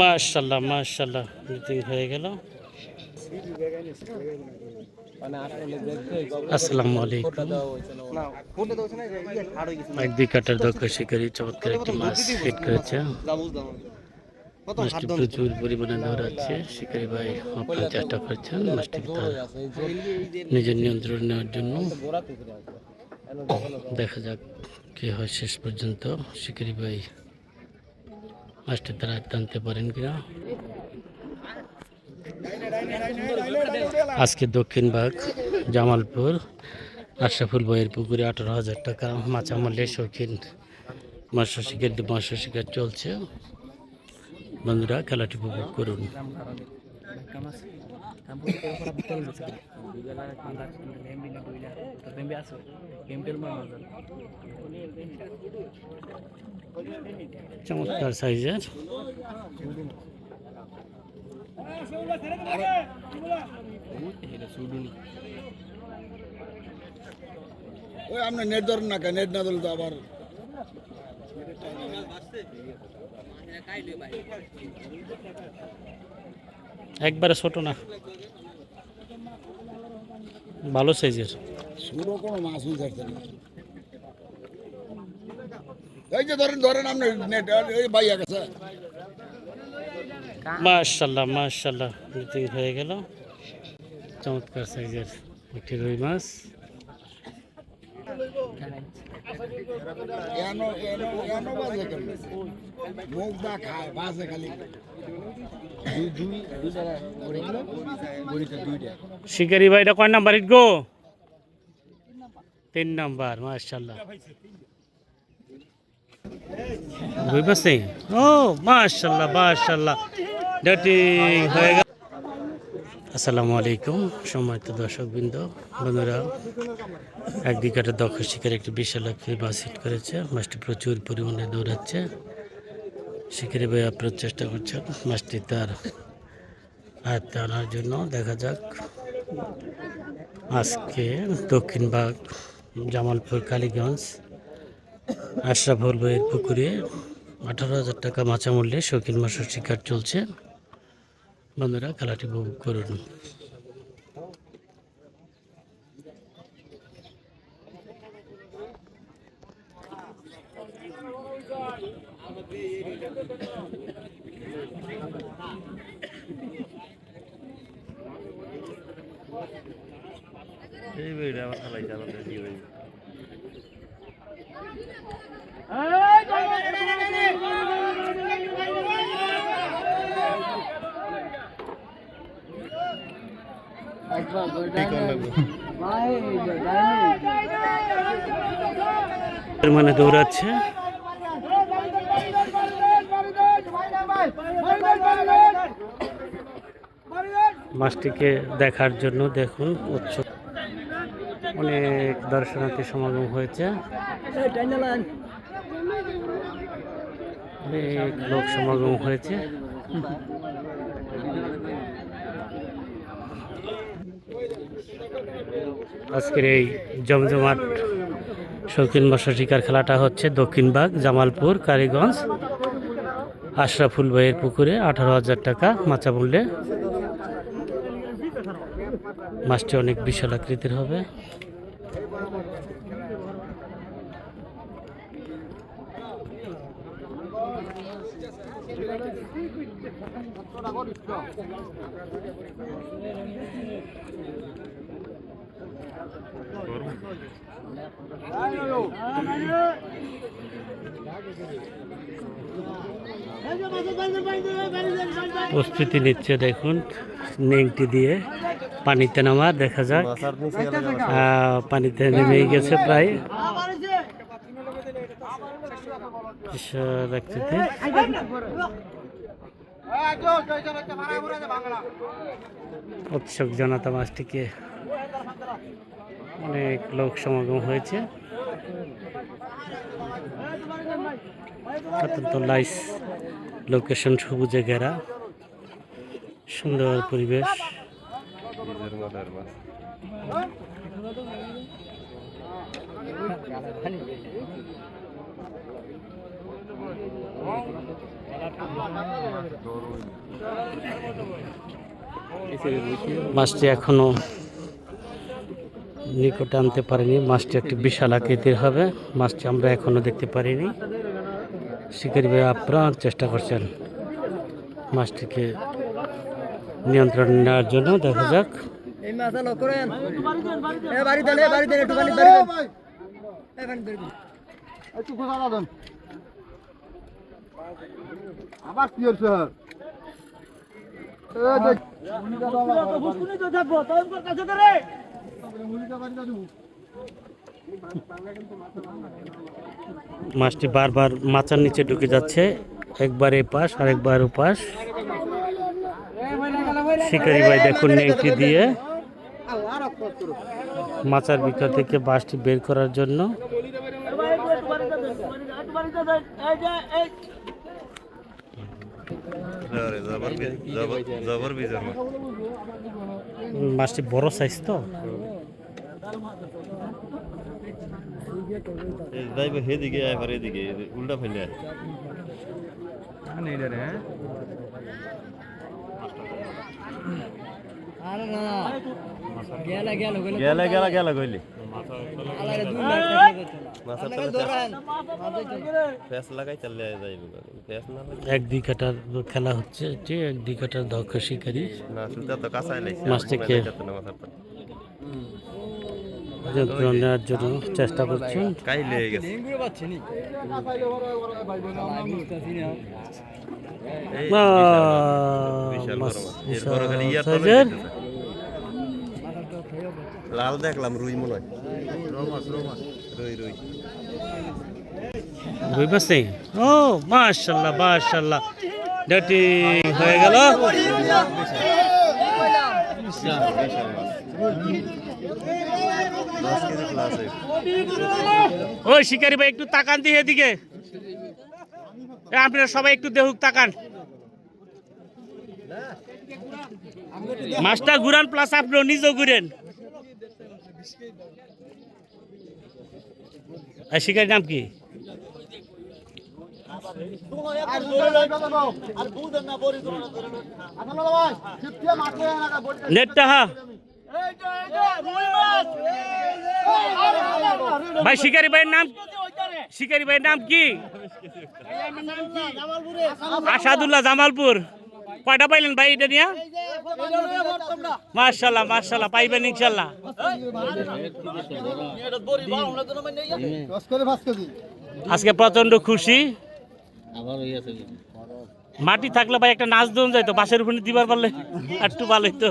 মাশাল্লাহ মাশাল্লাহ মিটিং হয়ে গেল। আসসালামু আলাইকুম। এক দুই কাটার দক্ষ শিকারি চমৎকার একটি মাছ হিট করেছে। মাছটি প্রচুর পরিমাণে দৌড়াচ্ছে শিকারি ভাই আপনার চেষ্টা করছেন মাছটিকে তার নিজের নিয়ন্ত্রণ নেওয়ার জন্য। দেখা যাক কি হয় শেষ পর্যন্ত। শিকারি ভাই মাছটি তারা টানতে পারেন কিনা। আজকে দক্ষিণ ভাগ, জামালপুর আশরাফুল বইয়ের পুকুরে আঠারো হাজার টাকা মাছা মূল্যে শৌখিন মৎস্য শিকার মৎস্য শিকার চলছে। বন্ধুরা, খেলাটি উপভোগ করুন। চমৎকার সাইজের। ওই আপনি নেট ধরেন না কেন? নেট না ধরলে তো আবার একবারে ছোট না। ভালো সাইজের। শুরু কোনো মাছ হয়ে যাচ্ছে। না এই যে ধরেন ধরেন আপনি নেট এই বাইয়া গেছে মাশাল্লাহ মাশাল্লাহ মিটিং হয়ে গেল। চমৎকার সাইজের একটি রুই মাছ। মুখ দা খায় বাজে খালি। শিকারি ভাই এটা কয় নাম্বার হিট গো তিন নাম্বার মাশাল্লাহ। রুই মাছ ও, মাশাল্লাহ মাশাল্লাহ। ডাটিং হয়ে গেল। আসসালামু আলাইকুম, সম্মানিত দর্শক বৃন্দ বন্ধুরা এক বিকেটের দক্ষ শিকার একটি বিশাল একটি মাছ হিট করেছে, মাছটি প্রচুর পরিমাণে দৌড়াচ্ছে। শিকারি ভাই আপনার চেষ্টা করছেন, মাছটি তার আয়ত্তে আনার জন্য। দেখা যাক, আজকে দক্ষিণ দক্ষিণবাগ জামালপুর, কালীগঞ্জ আশরাফুল ভাইয়ের পুকুরে আঠারো হাজার টাকা মাছা মূল্যে শৌখিন মাছের শিকার চলছে। বন্ধুরা, খেলাটি উপভোগ করুন। মানে দৌড়াচ্ছে। মাছটিকে দেখার জন্য দেখুন উৎসব অনেক দর্শনার্থী সমাগম হয়েছে। অনেক লোক সমাগম হয়েছে। আজকের এই জমজমাট শৌখিন মশা শিকার খেলাটা হচ্ছে দক্ষিণবাগ জামালপুর কালীগঞ্জ আশরাফুল ভাইয়ের পুকুরে আঠারো হাজার টাকা মাচা মূল্যে। মাছটি অনেক বিশাল আকৃতির হবে। প্রস্তুতি নিচ্ছে দেখুন নেংটি দিয়ে পানিতে নামা দেখা যাক। পানিতে নেমেই গেছে প্রায়। বিশাল উৎসব জনতা মাছটিকে অনেক লোক সমাগম হয়েছে। অত্যন্ত লাইস লোকেশন সবুজে ঘেরা সুন্দর পরিবেশ। মাছটি এখনও নিকটে আনতে পারিনি। মাছটি একটি বিশাল আকৃতির হবে। মাছটি আমরা এখনও দেখতে পারিনি। শিকারি ভাই আপ্রাণ চেষ্টা করছেন মাছটিকে নিয়ন্ত্রণ নেওয়ার জন্য। দেখা যাক। এই মাথা লক করেন। এ বাড়ি দেন এ বাড়ি দেন একটু পানি বাড়ি দেন। এ পানি বাড়ি দেন। একটু খোঁজা দেন। আবার কি হচ্ছে মাছটি বারবার মাচার নিচে ঢুকে যাচ্ছে। একবার এ পাশ আর একবার ও পাশ। শিকারি ভাই দেখুন নেংটি দিয়ে মাচার ভিতর থেকে বাঁশটি বের করার জন্য। মাছটি বড় সাইজ তো। যাইব সেদিকে এবার এদিকে উল্টা ফেলে আরে না গেলা গেল গেল। গেলা গেলা গেলা কইলি। এক দুই কাটার খেলা হচ্ছে এটি এক দুই কাটার শিকারী। নেওয়ার জন্য চেষ্টা করছেন। কাই লাল দেখলাম রুই মনে হয়। রুই রুই। রুই মাছ নেই? ও মাশাল্লাহ মাশাল্লাহ। ডাটি হয়ে গেল। ওই শিকারি ভাই একটু তাকান দিয়ে এদিকে। এ, আপনারা সবাই একটু দেহুক তাকান। মাছটা ঘুরান প্লাস আপনিও নিজেও ঘুরেন। আর শিকারির নাম কি? নেটটা হা ভাই শিকারি ভাইয়ের নাম শিকারি ভাইয়ের নাম কি? আসাদুল্লাহ জামালপুর। কয়টা পাইলেন ভাই এটা নিয়ে? মার্শাল্লাহ মার্শাল্লাহ পাইবেন ইনশাল্লাহ আজকে প্রচণ্ড খুশি। মাটি থাকলে ভাই একটা নাচ দোন যাইতো বাসের উপরে দিবার পারলে একটু ভালো হইতো